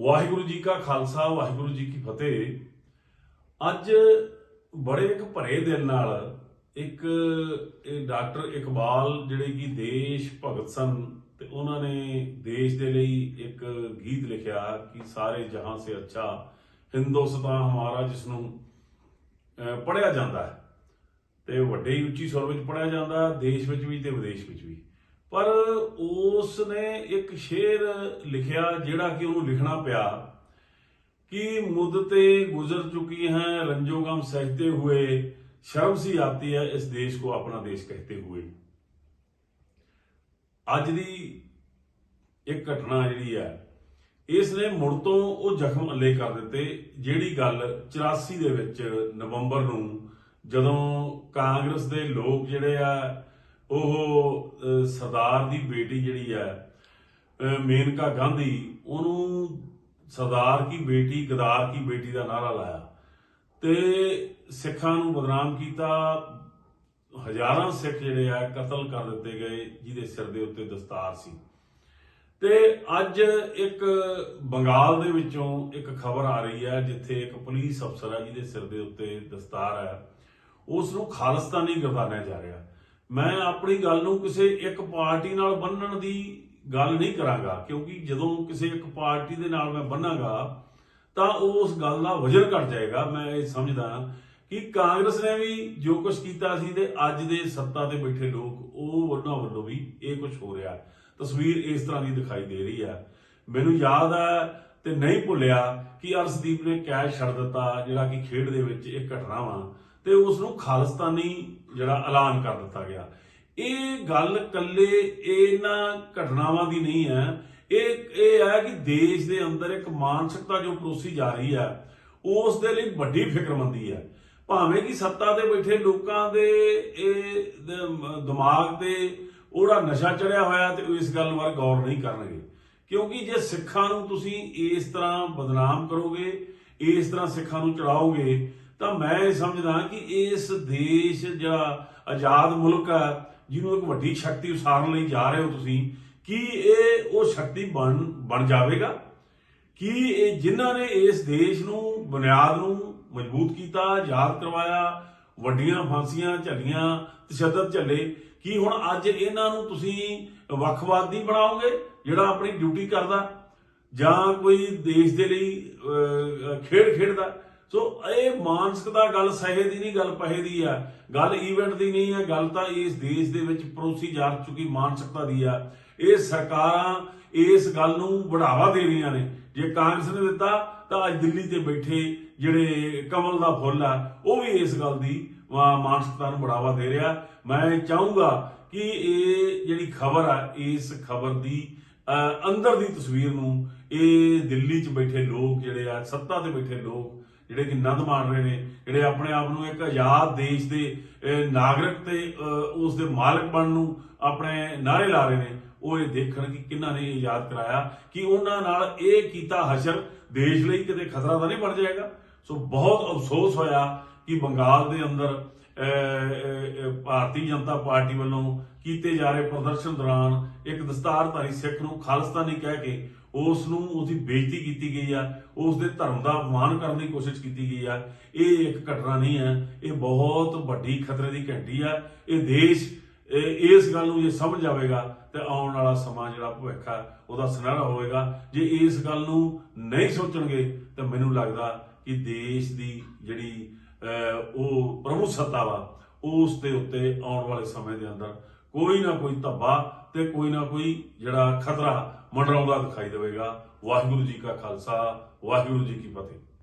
ਵਾਹਿਗੁਰੂ ਜੀ ਕਾ ਖਾਲਸਾ ਵਾਹਿਗੁਰੂ ਜੀ ਕੀ ਫਤਿਹ। ਅੱਜ ਬੜੇ ਇੱਕ ਭਰੇ ਦਿਲ ਨਾਲ ਇੱਕ ਇਹ ਡਾਕਟਰ ਇਕਬਾਲ ਜਿਹੜੇ ਕਿ ਦੇਸ਼ ਭਗਤ ਸਨ ਤੇ ਉਹਨਾਂ ਨੇ ਦੇਸ਼ ਦੇ ਲਈ ਇੱਕ ਗੀਤ ਲਿਖਿਆ ਕਿ ਸਾਰੇ ਜਹਾਂ ਸੇ ਅੱਛਾ ਹਿੰਦੁਸਤਾਨ ਹਮਾਰਾ ਜਿਸ ਨੂੰ ਅਹ, ਪੜ੍ਹਿਆ ਜਾਂਦਾ ਹੈ। ਤੇ ਵੱਡੇ ਹੀ ਉੱਚੀ ਸੁਰ ਵਿੱਚ ਪੜ੍ਹਿਆ ਜਾਂਦਾ ਦੇਸ਼ ਵਿੱਚ ਵੀ ਤੇ ਵਿਦੇਸ਼ ਵਿੱਚ ਵੀ। ਪਰ ਉਸ ਨੇ ਇੱਕ ਸ਼ੇਰ ਲਿਖਿਆ ਜਿਹੜਾ ਕਿ ਉਹਨੂੰ ਲਿਖਣਾ ਪਿਆ ਕਿ ਮੁੱਦ ਤੇ ਗੁਜ਼ਰ ਚੁੱਕੀ ਹੈ, ਰੰਜੋ ਗਮ ਸਹਿਤੇ ਹੋਏ, ਸ਼ਰਮ ਸੀ ਆਤੀ ਹੈ ਇਸ ਦੇਸ਼ ਕੋ ਆਪਣਾ ਦੇਸ਼ ਕਹਤੇ ਹੋਏ। ਅੱਜ ਦੀ ਇੱਕ ਘਟਨਾ ਜਿਹੜੀ ਹੈ ਇਸ ਨੇ ਮੁੜ ਤੋਂ ਉਹ ਜ਼ਖਮ ਅੱਲੇ ਕਰ ਦਿੱਤੇ, ਜਿਹੜੀ ਗੱਲ 84 ਦੇ ਵਿੱਚ ਨਵੰਬਰ ਨੂੰ ਜਦੋਂ ਕਾਂਗਰਸ ਦੇ ਲੋਕ ਜਿਹੜੇ ਆ ਉਹ ਸਰਦਾਰ ਦੀ ਬੇਟੀ ਜਿਹੜੀ ਹੈ ਮੇਨਕਾ ਗਾਂਧੀ, ਉਹਨੂੰ ਸਰਦਾਰ ਕੀ ਬੇਟੀ, ਗਦਾਰ ਕੀ ਬੇਟੀ ਦਾ ਨਾਰਾ ਲਾਇਆ ਤੇ ਸਿੱਖਾਂ ਨੂੰ ਬਦਨਾਮ ਕੀਤਾ। ਹਜ਼ਾਰਾਂ ਸਿੱਖ ਜਿਹੜੇ ਆ, ਕਤਲ ਕਰ ਦਿੱਤੇ ਗਏ, ਜਿਹਦੇ ਸਿਰ ਦੇ ਉੱਤੇ ਦਸਤਾਰ ਸੀ। ਤੇ ਅੱਜ ਇੱਕ ਬੰਗਾਲ ਦੇ ਵਿੱਚੋਂ ਇੱਕ ਖਬਰ ਆ ਰਹੀ ਹੈ, ਜਿੱਥੇ ਇੱਕ ਪੁਲਿਸ ਅਫਸਰ ਹੈ, ਜਿਹਦੇ ਸਿਰ ਦੇ ਉੱਤੇ ਦਸਤਾਰ ਹੈ। ਉਸ ਨੂੰ ਖਾਲਿਸਤਾਨੀ ਗਰਦਾਨਿਆ ਜਾ ਰਿਹਾ। ਮੈਂ ਆਪਣੀ ਗੱਲ ਨੂੰ ਕਿਸੇ ਇੱਕ ਪਾਰਟੀ ਨਾਲ ਬੰਨਣ ਦੀ ਗੱਲ ਨਹੀਂ ਕਰਾਂਗਾ, ਕਿਉਂਕਿ ਜਦੋਂ ਕਿਸੇ ਇੱਕ ਪਾਰਟੀ ਦੇ ਨਾਲ ਮੈਂ ਬੰਨਾਂਗਾ, ਤਾਂ ਉਸ ਗੱਲ ਦਾ ਵਜਨ ਘਟ ਜਾਏਗਾ। ਮੈਂ ਇਹ ਸਮਝਦਾ ਕਿ ਕਾਂਗਰਸ ਨੇ ਵੀ ਜੋ ਕੁਝ ਕੀਤਾ ਸੀ ਤੇ ਅੱਜ ਦੇ ਸੱਤਾ ਤੇ ਬੈਠੇ ਲੋਕ, ਉਹ ਉਹਨਾਂ ਵੱਲੋਂ ਵੀ ਇਹ ਕੁਝ ਹੋ ਰਿਹਾ। ਤਸਵੀਰ ਇਸ ਤਰ੍ਹਾਂ ਦੀ ਦਿਖਾਈ ਦੇ ਰਹੀ ਹੈ। ਮੈਨੂੰ ਯਾਦ ਹੈ ਤੇ ਨਹੀਂ ਭੁੱਲਿਆ ਕਿ ਅਰਸ਼ਦੀਪ ਨੇ ਕੈਚ ਛੱਡ ਦਿੱਤਾ, ਜਿਹੜਾ ਕਿ ਖੇਡ ਦੇ ਵਿੱਚ ਇੱਕ ਘਟਨਾ ਵਾ, ਤੇ ਉਸ ਨੂੰ ਖਾਲਿਸਤਾਨੀ ਜਿਹੜਾ ਐਲਾਨ ਕਰ ਦਿੱਤਾ ਗਿਆ। ਇਹ ਗੱਲ ਕੱਲੇ ਇਹਨਾਂ ਘਟਨਾਵਾਂ ਦੀ ਨਹੀਂ ਹੈ। ਇਹ ਇਹ ਹੈ ਕਿ ਦੇਸ਼ ਦੇ ਅੰਦਰ ਇੱਕ ਮਾਨਸਿਕਤਾ ਜੋ ਪਰੋਸੀ ਜਾ ਰਹੀ ਹੈ, ਉਸ ਦੇ ਲਈ ਵੱਡੀ ਫਿਕਰਮੰਦੀ ਹੈ। ਭਾਵੇਂ ਕਿ ਸੱਤਾ ਤੇ ਬੈਠੇ ਲੋਕਾਂ ਦੇ, ਇਹ ਦਿਮਾਗ ਤੇ ਉਹਦਾ ਨਸ਼ਾ ਚੜਿਆ ਹੋਇਆ ਤੇ ਉਹ ਇਸ ਗੱਲ ਵੱਲ ਗੌਰ ਨਹੀਂ ਕਰਨਗੇ। ਕਿਉਂਕਿ ਜੇ ਸਿੱਖਾਂ ਨੂੰ ਤੁਸੀਂ ਇਸ ਤਰ੍ਹਾਂ ਬਦਨਾਮ ਕਰੋਗੇ, ਇਸ ਤਰ੍ਹਾਂ ਸਿੱਖਾਂ ਨੂੰ ਚੜਾਓਗੇ ਤਾਂ ਮੈਂ ਇਹ ਸਮਝਦਾ ਕਿ ਇਸ ਦੇਸ਼ ਜਿਹੜਾ ਆਜ਼ਾਦ ਮੁਲਕ ਹੈ, ਜਿਹਨੂੰ ਇੱਕ ਵੱਡੀ ਸ਼ਕਤੀ ਉਸਾਰਨ ਲਈ ਜਾ ਰਹੇ ਹੋ ਤੁਸੀਂ, ਕੀ ਇਹ ਉਹ ਸ਼ਕਤੀ ਬਣ ਬਣ ਜਾਵੇਗਾ? ਕਿ ਇਹ ਜਿਨ੍ਹਾਂ ਨੇ ਇਸ ਦੇਸ਼ ਨੂੰ, ਬੁਨਿਆਦ ਨੂੰ ਮਜ਼ਬੂਤ ਕੀਤਾ, ਆਜ਼ਾਦ ਕਰਵਾਇਆ, ਵੱਡੀਆਂ ਫਾਂਸੀਆਂ ਝੱਲੀਆਂ, ਤਸ਼ੱਦਦ ਝੱਲੇ, ਕੀ ਹੁਣ ਅੱਜ ਇਹਨਾਂ ਨੂੰ ਤੁਸੀਂ ਵੱਖਵਾਦੀ ਬਣਾਓਗੇ, ਜਿਹੜਾ ਆਪਣੀ ਡਿਊਟੀ ਕਰਦਾ ਜਾਂ ਕੋਈ ਦੇਸ਼ ਦੇ ਲਈ ਖੇਡ ਖੇਡਦਾ? ਸੋ ਇਹ ਮਾਨਸਿਕਤਾ ਗੱਲ ਸਹੇ ਦੀ ਨਹੀਂ, ਗੱਲ ਪਹੇ ਦੀ ਆ। ਗੱਲ ਈਵੈਂਟ ਦੀ ਨਹੀਂ ਹੈ ਗੱਲ ਤਾਂ ਇਸ ਦੇਸ਼ ਦੇ ਵਿੱਚ ਪਰੋਸੀ ਜਾ ਚੁੱਕੀ ਮਾਨਸਿਕਤਾ ਦੀ ਆ। ਇਹ ਸਰਕਾਰਾਂ ਇਸ ਗੱਲ ਨੂੰ ਬੜਾਵਾ ਦੇ ਰਹੀਆਂ ਨੇ। ਜੇ ਕਾਂਗਰਸ ਨੇ ਦਿੱਤਾ, ਤਾਂ ਅੱਜ ਦਿੱਲੀ ਤੇ ਬੈਠੇ ਜਿਹੜੇ ਕਮਲ ਦਾ ਫੁੱਲ ਆ, ਉਹ ਵੀ ਇਸ ਗੱਲ ਦੀ ਮਾਨਸਿਕਤਾ ਨੂੰ ਬੜਾਵਾ ਦੇ ਰਿਹਾ। ਮੈਂ ਚਾਹੂੰਗਾ ਕਿ ਇਹ ਜਿਹੜੀ ਖਬਰ ਆ, ਇਸ ਖਬਰ ਦੀ ਅੰਦਰ ਦੀ ਤਸਵੀਰ ਨੂੰ ਇਹ ਦਿੱਲੀ 'ਚ ਬੈਠੇ ਲੋਕ ਜਿਹੜੇ ਆ, ਸੱਤਾ ਤੇ ਬੈਠੇ ਲੋਕ ਜਿਹੜੇ ਕਿ ਨੰਦ ਮਾਣ ਰਹੇ ਨੇ ਜਿਹੜੇ ਆਪਣੇ ਆਪ ਨੂੰ ਇੱਕ ਆਜ਼ਾਦ ਦੇਸ਼ ਦੇ ਨਾਗਰਿਕ ਤੇ ਅਹ, ਉਸ ਦੇ ਮਾਲਕ ਬਣਨ ਨੂੰ ਆਪਣੇ ਨਾਰੇ ਲਾ ਰਹੇ ਨੇ ਉਹ ਇਹ ਦੇਖਣ ਕਿ ਕਿੰਨਾ ਨੇ ਇਹ ਕਰਾਇਆ ਕਿ ਉਹਨਾਂ ਨਾਲ ਇਹ ਕੀਤਾ ਹਸ਼ਰ ਦੇਸ਼ ਲਈ ਕਿਤੇ ਖਤਰਾ ਤਾਂ ਨਹੀਂ ਬਣ ਜਾਏਗਾ। ਸੋ ਬਹੁਤ ਅਫਸੋਸ ਹੋਇਆ ਕਿ ਬੰਗਾਲ ਦੇ ਅੰਦਰ ਅਹ, ਭਾਰਤੀ ਜਨਤਾ ਪਾਰਟੀ ਵੱਲੋਂ ਕੀਤੇ ਜਾ ਰਹੇ ਪ੍ਰਦਰਸ਼ਨ ਦੌਰਾਨ ਇੱਕ ਦਸਤਾਰਧਾਰੀ ਸਿੱਖ ਨੂੰ ਖਾਲਿਸਤਾਨੀ ਕਹਿ ਕੇ ਉਸ ਨੂੰ ਉਹਦੀ ਬੇਇੱਜ਼ਤੀ ਕੀਤੀ ਗਈ ਆ, ਉਸ ਦੇ ਧਰਮ ਦਾ ਅਪਮਾਨ ਕਰਨ ਦੀ ਕੋਸ਼ਿਸ਼ ਕੀਤੀ ਗਈ ਆ। ਇਹ ਇੱਕ ਘਟਨਾ ਨਹੀਂ ਹੈ, ਇਹ ਬਹੁਤ ਵੱਡੀ ਖਤਰੇ ਦੀ ਘੰਟੀ ਆ। ਇਹ ਦੇਸ਼ ਇਸ ਗੱਲ ਨੂੰ ਜੇ ਸਮਝ ਆਵੇਗਾ ਤੇ ਆਉਣ ਵਾਲਾ ਸਮਾਂ ਜਿਹੜਾ ਭਵਿੱਖ ਆ, ਉਹਦਾ ਸੁਨਹਿਰਾ ਹੋਵੇਗਾ। ਜੇ ਇਸ ਗੱਲ ਨੂੰ ਨਹੀਂ ਸੋਚਣਗੇ, ਤਾਂ ਮੈਨੂੰ ਲੱਗਦਾ ਕਿ ਦੇਸ਼ ਦੀ ਜਿਹੜੀ ਉਹ ਪ੍ਰਮੁੱਖ ਸੱਤਾ ਵਾ, ਉਸ ਦੇ ਉੱਤੇ ਆਉਣ ਵਾਲੇ ਸਮੇਂ ਦੇ ਅੰਦਰ ਕੋਈ ਨਾ ਕੋਈ ਧੱਬਾ ਤੇ ਕੋਈ ਨਾ ਕੋਈ ਜਿਹੜਾ ਖਤਰਾ ਮੰਡਰਾਉਂਦਾ ਦਿਖਾਈ ਦੇਵੇਗਾ। ਵਾਹਿਗੁਰੂ ਜੀ ਕਾ ਖਾਲਸਾ, ਵਾਹਿਗੁਰੂ ਜੀ ਕੀ ਫਤਿਹ।